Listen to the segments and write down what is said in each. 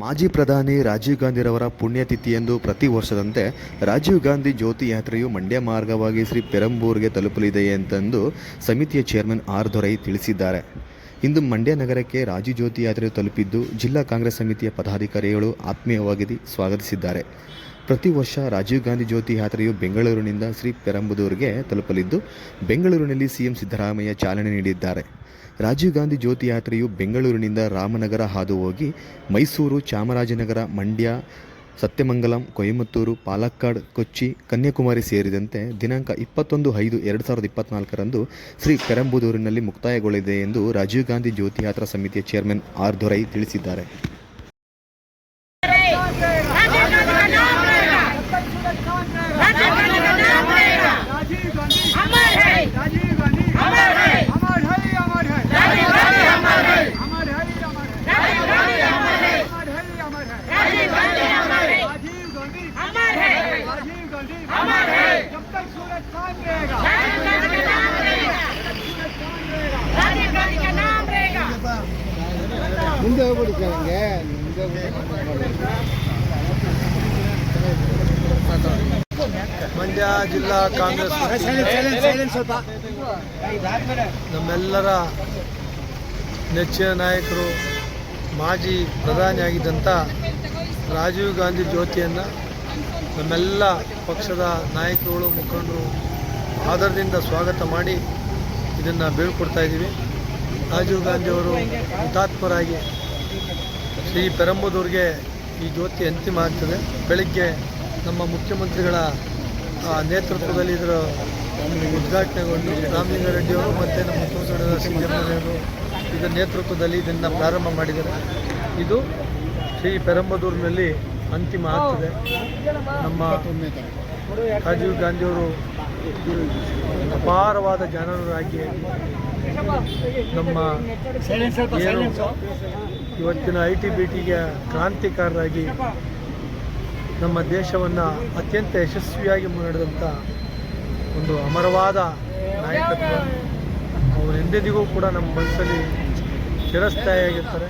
ಮಾಜಿ ಪ್ರಧಾನಿ ರಾಜೀವ್ ಗಾಂಧಿರವರ ಪುಣ್ಯತಿಥಿಯಂದು ಪ್ರತಿ ವರ್ಷದಂತೆ ರಾಜೀವ್ ಗಾಂಧಿ ಜ್ಯೋತಿ ಯಾತ್ರೆಯು ಮಂಡ್ಯ ಮಾರ್ಗವಾಗಿ ಶ್ರೀ ಪೆರಂಬೂರ್ಗೆ ತಲುಪಲಿದೆ ಅಂತಂದು ಸಮಿತಿಯ ಚೇರ್ಮನ್ ಆರ್ ದೊರೈ ತಿಳಿಸಿದ್ದಾರೆ. ಇಂದು ಮಂಡ್ಯ ನಗರಕ್ಕೆ ರಾಜೀವ್ ಜ್ಯೋತಿ ಯಾತ್ರೆಯು ತಲುಪಿದ್ದು ಜಿಲ್ಲಾ ಕಾಂಗ್ರೆಸ್ ಸಮಿತಿಯ ಪದಾಧಿಕಾರಿಗಳು ಆತ್ಮೀಯವಾಗಿ ಸ್ವಾಗತಿಸಿದ್ದಾರೆ. ಪ್ರತಿ ವರ್ಷ ರಾಜೀವ್ ಗಾಂಧಿ ಜ್ಯೋತಿ ಯಾತ್ರೆಯು ಬೆಂಗಳೂರಿನಿಂದ ಶ್ರೀ ಪೆರಂಬದೂರಿಗೆ ತಲುಪಲಿದ್ದು, ಬೆಂಗಳೂರಿನಲ್ಲಿ ಸಿಎಂ ಸಿದ್ದರಾಮಯ್ಯ ಚಾಲನೆ ನೀಡಿದ್ದಾರೆ. ರಾಜೀವ್ ಗಾಂಧಿ ಜ್ಯೋತಿ ಯಾತ್ರೆಯು ಬೆಂಗಳೂರಿನಿಂದ ರಾಮನಗರ ಹಾದು ಹೋಗಿ ಮೈಸೂರು, ಚಾಮರಾಜನಗರ, ಮಂಡ್ಯ, ಸತ್ಯಮಂಗಲಂ, ಕೊಯಮತ್ತೂರು, ಪಾಲಕ್ಕಾಡ್, ಕೊಚ್ಚಿ, ಕನ್ಯಾಕುಮಾರಿ ಸೇರಿದಂತೆ ದಿನಾಂಕ ಇಪ್ಪತ್ತೊಂದು ಐದು ಎರಡು ಸಾವಿರದ ಇಪ್ಪತ್ನಾಲ್ಕರಂದು ಶ್ರೀ ಪೆರಂಬುದೂರಿನಲ್ಲಿ ಮುಕ್ತಾಯಗೊಳ್ಳಲಿದೆ ಎಂದು ರಾಜೀವ್ ಗಾಂಧಿ ಜ್ಯೋತಿ ಯಾತ್ರಾ ಸಮಿತಿಯ ಚೇರ್ಮನ್ ಆರ್ ದೊರೈ ತಿಳಿಸಿದ್ದಾರೆ. गांधी अमर है राजीव गांधी अमर है जब तक सूरज चांद रहेगा राजीव गांधी का नाम रहेगा राजीव गांधी का नाम रहेगा ಮುಂದೆ ಹೋಗ್ಬಿಡಿ ಸರ್ ಹಂಗೆ ಮುಂದೆ ಮಂಡ್ಯ ಜಿಲ್ಲಾ ಕಾಂಗ್ರೆಸ್ ನಮ್ಮೆಲ್ಲರ ನೆಚ್ಚಿನ ನಾಯಕರು ಮಾಜಿ ಪ್ರಧಾನಿಯಾಗಿದ್ದಂಥ ರಾಜೀವ್ ಗಾಂಧಿ ಜ್ಯೋತಿಯನ್ನು ನಮ್ಮೆಲ್ಲ ಪಕ್ಷದ ನಾಯಕರುಗಳು, ಮುಖಂಡರು ಆಧಾರದಿಂದ ಸ್ವಾಗತ ಮಾಡಿ ಇದನ್ನು ಬೀಳ್ಕೊಡ್ತಾ ಇದ್ದೀವಿ. ರಾಜೀವ್ ಗಾಂಧಿಯವರು ಹುತಾತ್ಮರಾಗಿ ಶ್ರೀ ಪೆರಂಬದೂರಿಗೆ ಈ ಜ್ಯೋತಿ ಅಂತಿಮ ಆಗ್ತದೆ. ಬೆಳಗ್ಗೆ ನಮ್ಮ ಮುಖ್ಯಮಂತ್ರಿಗಳ ನೇತೃತ್ವದಲ್ಲಿ ಇದರ ಉದ್ಘಾಟನೆಗೊಂಡು ರಾಮಲಿಂಗಾರೆಡ್ಡಿಯವರು ಮತ್ತು ನಮ್ಮ ಮುಖ್ಯಮಂತ್ರಿಗಳ ಸಿದ್ದರಾಮಯ್ಯವರು ಇದರ ನೇತೃತ್ವದಲ್ಲಿ ಇದನ್ನು ಪ್ರಾರಂಭ ಮಾಡಿದ್ದಾರೆ. ಇದು ಶ್ರೀ ಪೆರಂಬದೂರಿನಲ್ಲಿ ಅಂತಿಮ ಆಗ್ತದೆ. ನಮ್ಮ ರಾಜೀವ್ ಗಾಂಧಿಯವರು ಅಪಾರವಾದ ಜನರಾಗಿ ನಮ್ಮ ಏನು ಇವತ್ತಿನ ಐ ಟಿ ಬಿ ಟಿಗೆ ಕ್ರಾಂತಿಕಾರರಾಗಿ ನಮ್ಮ ದೇಶವನ್ನು ಅತ್ಯಂತ ಯಶಸ್ವಿಯಾಗಿ ಮುನ್ನಡೆದಂಥ ಒಂದು ಅಮರವಾದ ನಾಯಕತ್ವ. ಅವರು ಎಂದೆಂದಿಗೂ ಕೂಡ ನಮ್ಮ ಮನಸ್ಸಲ್ಲಿ ಚಿರಸ್ಥಾಯಿಯಾಗಿರ್ತಾರೆ.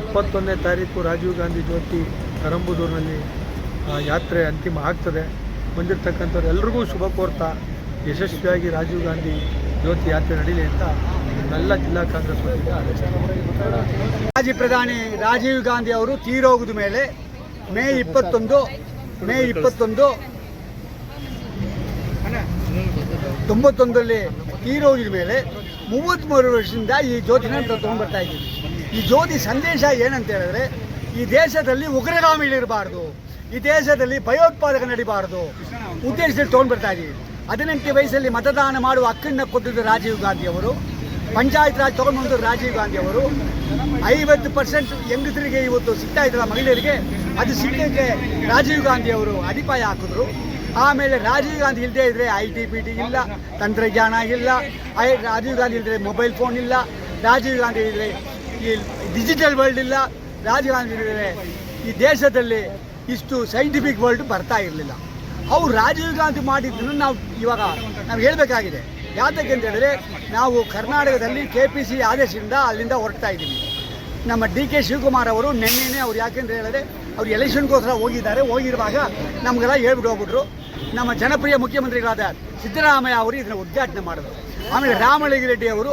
ಇಪ್ಪತ್ತೊಂದನೇ ತಾರೀಕು ರಾಜೀವ್ ಗಾಂಧಿ ಜ್ಯೋತಿ ಕರಂಬುದೂರಿನಲ್ಲಿ ಯಾತ್ರೆ ಅಂತಿಮ ಆಗ್ತದೆ. ಬಂದಿರತಕ್ಕಂಥವ್ರು ಎಲ್ರಿಗೂ ಶುಭ ಕೋರ್ತಾ, ಯಶಸ್ವಿಯಾಗಿ ರಾಜೀವ್ ಗಾಂಧಿ ಜ್ಯೋತಿ ಯಾತ್ರೆ ನಡೀಲಿ ಅಂತ ಎಲ್ಲ ಜಿಲ್ಲಾ ಕಾಂಗ್ರೆಸ್ ಮಾಜಿ ಪ್ರಧಾನಿ ರಾಜೀವ್ ಗಾಂಧಿ ಅವರು ತೀರೋಗದ ಮೇಲೆ ಮೇ ಇಪ್ಪತ್ತೊಂದು ಮೇ ಇಪ್ಪತ್ತೊಂದು, ತೊಂಬತ್ತೊಂದರಲ್ಲಿ ತೀರೋಗಿದ ಮೇಲೆ ಮೂವತ್ತ್ಮೂರು ವರ್ಷದಿಂದ ಈ ಜ್ಯೋತಿನ ತೊಗೊಂಡ್ಬರ್ತಾ ಇದ್ದೀವಿ. ಈ ಜ್ಯೋತಿ ಸಂದೇಶ ಏನಂತ ಹೇಳಿದ್ರೆ, ಈ ದೇಶದಲ್ಲಿ ಉಗ್ರಗಾಮಿಗಳಿರಬಾರ್ದು ಈ ದೇಶದಲ್ಲಿ ಭಯೋತ್ಪಾದಕ ನಡಿಬಾರ್ದು ಉದ್ದೇಶದಲ್ಲಿ ತೊಗೊಂಡ್ಬರ್ತಾ ಇದ್ದೀವಿ ಹದಿನೆಂಟು ವಯಸ್ಸಲ್ಲಿ ಮತದಾನ ಮಾಡುವ ಹಕ್ಕನ್ನು ಕೊಟ್ಟಿದ್ದು ರಾಜೀವ್ ಗಾಂಧಿ ಅವರು, ಪಂಚಾಯತ್ ರಾಜ್ ತಗೊಂಡು ರಾಜೀವ್ ಗಾಂಧಿ ಅವರು. ಐವತ್ತು ಪರ್ಸೆಂಟ್ ಹೆಂಗಸರಿಗೆ ಇವತ್ತು ಸಿಗ್ತಾ ಇದ್ರಲ್ಲ ಮಹಿಳೆಯರಿಗೆ, ಅದು ಸಿಕ್ಕಕ್ಕೆ ರಾಜೀವ್ ಗಾಂಧಿ ಅವರು ಅಡಿಪಾಯ ಹಾಕಿದ್ರು. ಆಮೇಲೆ ರಾಜೀವ್ ಗಾಂಧಿ ಇಲ್ಲದೆ ಇದ್ರೆ ಐ ಟಿ ಪಿ ಟಿ ಇಲ್ಲ, ತಂತ್ರಜ್ಞಾನ ಇಲ್ಲ ರಾಜೀವ್ ಗಾಂಧಿ ಇಲ್ಲದೆ ಮೊಬೈಲ್ ಫೋನ್ ಇಲ್ಲ, ರಾಜೀವ್ ಗಾಂಧಿ ಇಲ್ಲದೆ ಈ ಡಿಜಿಟಲ್ ವರ್ಲ್ಡ್ ಇಲ್ಲ. ರಾಜೀವ್ ಈ ದೇಶದಲ್ಲಿ ಇಷ್ಟು ಸೈಂಟಿಫಿಕ್ ವರ್ಲ್ಡ್ ಬರ್ತಾ ಇರಲಿಲ್ಲ. ಅವ್ರು ರಾಜೀವ್ ಗಾಂಧಿ ಮಾಡಿದ್ದನ್ನು ನಾವು ಇವಾಗ ನಾವು ಹೇಳಬೇಕಾಗಿದೆ. ಯಾತಕ್ಕೆ ಅಂತ ಹೇಳಿದ್ರೆ, ನಾವು ಕರ್ನಾಟಕದಲ್ಲಿ ಕೆ ಪಿ ಸಿ ಆದೇಶದಿಂದ ಅಲ್ಲಿಂದ ಹೊರಡ್ತಾ ಇದ್ದೀವಿ. ನಮ್ಮ ಡಿ ಕೆ ಶಿವಕುಮಾರ್ ಅವರು ನಿನ್ನೆ ಅವ್ರು ಯಾಕೆಂದ್ರೆ ಹೇಳಿದ್ರೆ, ಅವ್ರು ಎಲೆಕ್ಷನ್ಗೋಸ್ಕರ ಹೋಗಿದ್ದಾರೆ. ಹೋಗಿರುವಾಗ ನಮಗೆಲ್ಲ ಹೇಳ್ಬಿಟ್ಟು ಹೋಗ್ಬಿಟ್ರು. ನಮ್ಮ ಜನಪ್ರಿಯ ಮುಖ್ಯಮಂತ್ರಿಗಳಾದ ಸಿದ್ದರಾಮಯ್ಯ ಅವರು ಇದನ್ನು ಉದ್ಘಾಟನೆ ಮಾಡಿದ್ರು. ಆಮೇಲೆ ರಾಮಲಿಂಗಾರೆಡ್ಡಿ ಅವರು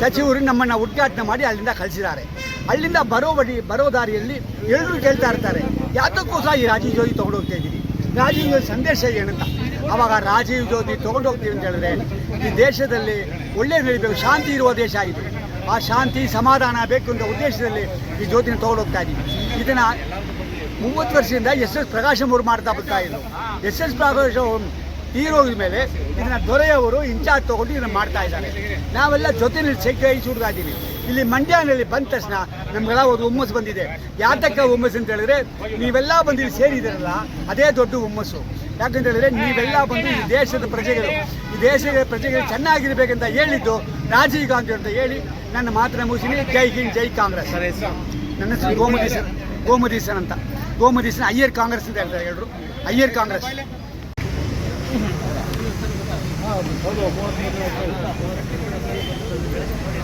ಸಚಿವರು ನಮ್ಮನ್ನು ಉದ್ಘಾಟನೆ ಮಾಡಿ ಅಲ್ಲಿಂದ ಕಳಿಸಿದ್ದಾರೆ. ಅಲ್ಲಿಂದ ಬರೋ ಬಡಿ ಬರೋ ದಾರಿಯಲ್ಲಿ ಎಲ್ಲರೂ ಕೇಳ್ತಾ ಇರ್ತಾರೆ. ಸಹ ಈ ರಾಜೀವ್ ಜ್ಯೋತಿ ತೊಗೊಂಡು ಹೋಗ್ತಾ ಇದ್ದೀರಿ ರಾಜೀವ್ ಜ್ಯೋತಿ ಸಂದೇಶ ಏನಂತ? ಅವಾಗ ರಾಜೀವ್ ಜ್ಯೋತಿ ತೊಗೊಂಡೋಗ್ತೀವಿ ಅಂತ ಹೇಳಿದ್ರೆ ಈ ದೇಶದಲ್ಲಿ ಒಳ್ಳೆ ನಡೀಬೇಕು, ಶಾಂತಿ ಇರುವ ದೇಶ ಇದು ಆ ಶಾಂತಿ, ಸಮಾಧಾನ ಬೇಕು ಅಂತ ಉದ್ದೇಶದಲ್ಲಿ ಈ ಜ್ಯೋತಿನ ತೊಗೊಂಡು ಹೋಗ್ತಾ ಇದ್ದೀವಿ ಇದನ್ನು ಮೂವತ್ತು ವರ್ಷದಿಂದ ಎಸ್ ಎಸ್ ಪ್ರಕಾಶಂ ಅವರು ಮಾಡ್ತಾ ಬರ್ತಾ ಇದ್ರು. ಎಸ್ ಎಸ್ ಪ್ರಕಾಶ್ ತೀರೋಗಿದ ಮೇಲೆ ಇದನ್ನ ದೊರೆಯವರು ಇನ್ಚಾರ್ಜ್ ತಗೊಂಡು ಇದನ್ನ ಮಾಡ್ತಾ ಇದ್ದಾರೆ. ನಾವೆಲ್ಲ ಜೊತೆಯಲ್ಲಿ ಸೆಕೆ ಸುಡ್ತಾ ಇದ್ದೀವಿ ಇಲ್ಲಿ ಮಂಡ್ಯನಲ್ಲಿ ಬಂದ ತಕ್ಷಣ ನಮ್ಗೆಲ್ಲ ಒಂದು ಹುಮ್ಮಸ್ಸು ಬಂದಿದೆ. ಯಾತಕ್ಕ ಹುಮ್ಮಸ್ಸು ಅಂತ ಹೇಳಿದ್ರೆ ನೀವೆಲ್ಲ ಬಂದು ಇಲ್ಲಿ ಸೇರಿದಿರಲ್ಲ ಅದೇ ದೊಡ್ಡ ಹುಮ್ಮಸ್ಸು. ಯಾಕಂತ ಹೇಳಿದ್ರೆ ನೀವೆಲ್ಲ ಬಂದು ಈ ದೇಶದ ಪ್ರಜೆಗಳು ಈ ದೇಶದ ಪ್ರಜೆಗಳು ಚೆನ್ನಾಗಿರ್ಬೇಕಂತ ಹೇಳಿದ್ದು ರಾಜೀವ್ ಗಾಂಧಿ ಅಂತ ಹೇಳಿ ನನ್ನ ಮಾತ್ರ ಮುಗಿಸಿನಿ ಜೈ ಹಿಂದ್ ಜೈ ಕಾಂಗ್ರೆಸ್. ನನ್ನ ಹೆಸರು ಗೋಮದೀಸನ್ ಗೋಮದೀಸನ್ ಅಂತ. ಗೋಮದೀಸನ್ ಅಯ್ಯರ್ ಕಾಂಗ್ರೆಸ್ ಅಂತ ಹೇಳ್ತಾರೆ ಹೇಳ್ರು. ಅಯ್ಯರ್ ಕಾಂಗ್ರೆಸ್. はい、ということで、今日はこの辺で終わりたいと思います。